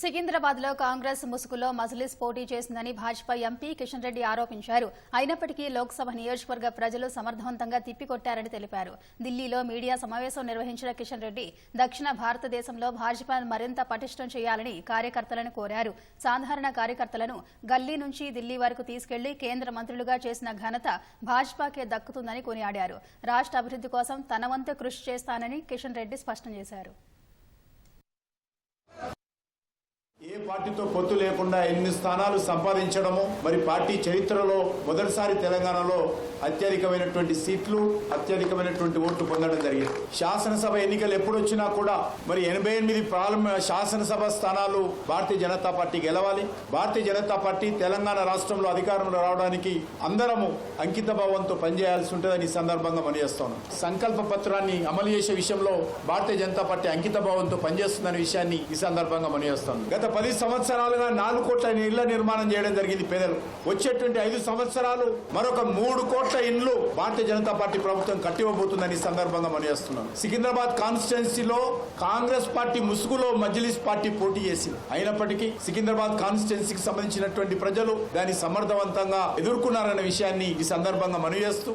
సికింద్రాబాద్లో కాంగ్రెస్ ముసుగులో మజ్లిస్ పోటీ చేసిందని భాజపా ఎంపీ కిషన్ రెడ్డి ఆరోపించారు. అయినప్పటికీ లోక్సభ నియోజకవర్గ ప్రజలు సమర్థవంతంగా తిప్పికొట్టారని తెలిపారు. ఢిల్లీలో మీడియా సమావేశం నిర్వహించిన కిషన్ రెడ్డి దక్షిణ భారతదేశంలో భాజపాను మరింత పటిష్టం చేయాలని కార్యకర్తలను కోరారు. సాధారణ కార్యకర్తలను గల్లీ నుంచి ఢిల్లీ వరకు తీసుకెళ్ళి కేంద్ర మంత్రులుగా చేసిన ఘనత భాజపాకే దక్కుతుందని కొనియాడారు. రాష్ట్ర అభివృద్ధి కోసం తన వంతు కృషి చేస్తానని కిషన్ రెడ్డి స్పష్టం చేశారు. పార్టీతో పొత్తు లేకుండా ఎన్ని స్థానాలు సంపాదించడము మరి పార్టీ చరిత్రలో మొదటిసారి తెలంగాణలో అత్యధికమైనటువంటి సీట్లు అత్యధికమైనటువంటి ఓట్లు పొందడం జరిగింది. శాసనసభ ఎన్నికలు ఎప్పుడు వచ్చినా కూడా మరి ఎనభై ఎనిమిది ప్రారంభ శాసనసభ స్థానాలు భారతీయ జనతా పార్టీ గెలవాలి. భారతీయ జనతా పార్టీ తెలంగాణ రాష్ట్రంలో అధికారంలో రావడానికి అందరము అంకిత భావంతో పనిచేయాల్సి ఉంటుందని ఈ సందర్భంగా పనిచేస్తాను సంకల్ప పత్రాన్ని అమలు చేసే విషయంలో భారతీయ జనతా పార్టీ అంకిత భావంతో పనిచేస్తుందనే విషయాన్ని ఈ సందర్భంగా పనిచేస్తాను గత పది సంవత్సరాలుగా నాలుగు కోట్ల ఇళ్ళ నిర్మాణం చేయడం జరిగింది పేదలు. వచ్చేటువంటి ఐదు సంవత్సరాలు మరొక మూడు కోట్ల ఇండ్లు భారతీయ జనతా పార్టీ ప్రభుత్వం కట్టివ్వబోతుందని ఈ సందర్భంగా మనయేస్తున్నాను సికింద్రాబాద్ కాన్స్టిట్యున్సీలో కాంగ్రెస్ పార్టీ ముసుగులో మజ్లిస్ పార్టీ పోటీ చేసింది. అయినప్పటికీ సికింద్రాబాద్ కాన్స్టిట్యున్సీకి సంబంధించినటువంటి ప్రజలు దాన్ని సమర్థవంతంగా ఎదుర్కొన్నారన్న విషయాన్ని ఈ సందర్భంగా మనవి చేస్తూ